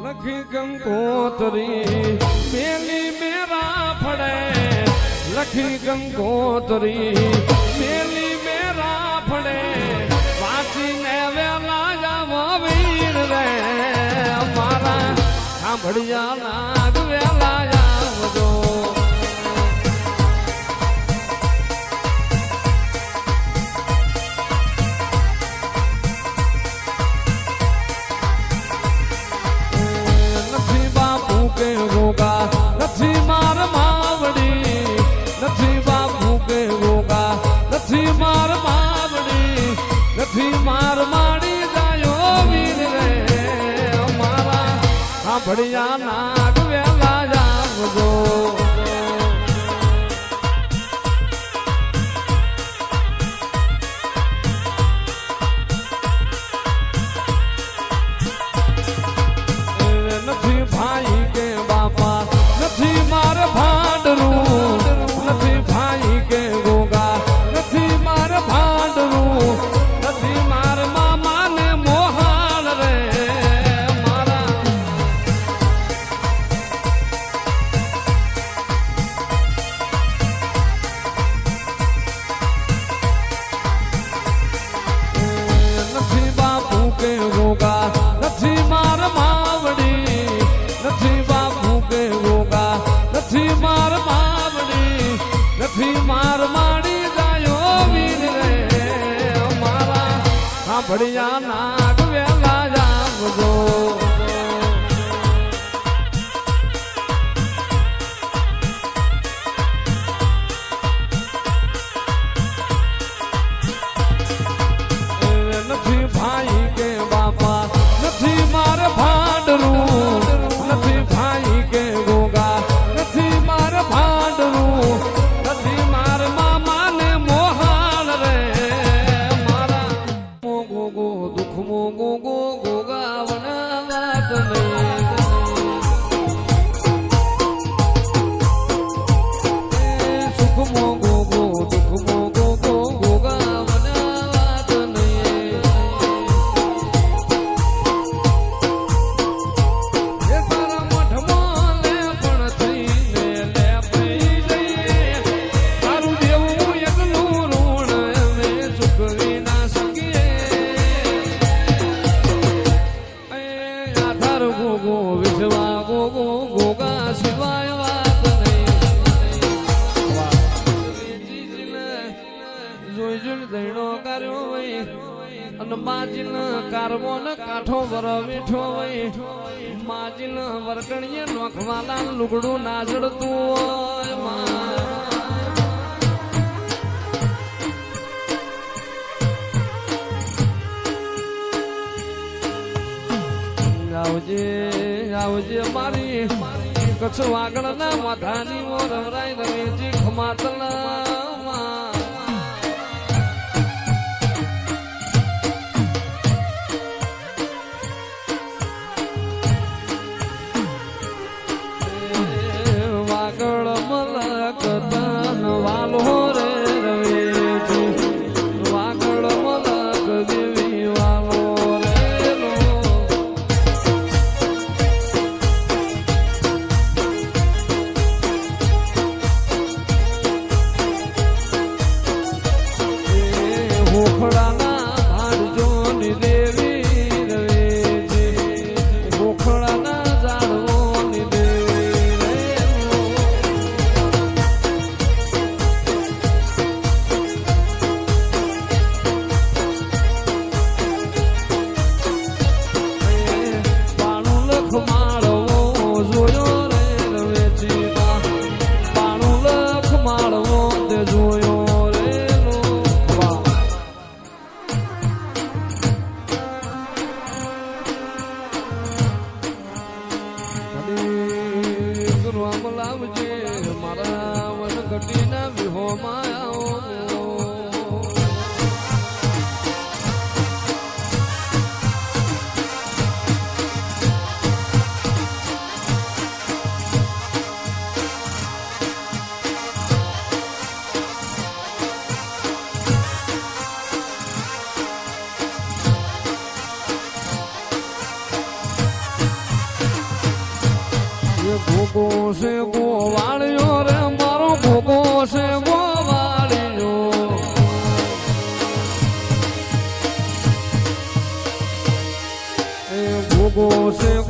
લખી ગંગોતરી પેલી મેરા ફળે. લખી ગંગોતરી પેલી મેરા ફળે. વાંચીને વેલા જાવો વીર રે. અમારા સાંભળ્યા ફળિયા નાગ વેલા જાગજો. ફળિયા નાગ વેલા જાગો જોઈ જોઈ દૈણો કર્યો હોય. અને માજીન કારવો ને કાંઠો વર બેઠો હોય. માજીન વરકણીએ નોખવાના લુગડું નાજડતું હોય. આવજે આવજે મારી. કચ્છ વાગણના માથાની મોરવરાય રમેજી ખમાતલા. માળવો જોયો રે ગુરુ લાવજે મારા વનગટીના વિહોમાં ભોગો છે ગોવાળ્યો રે મારો ભોગો છે ગોવાળ્યો એ ભોગો છે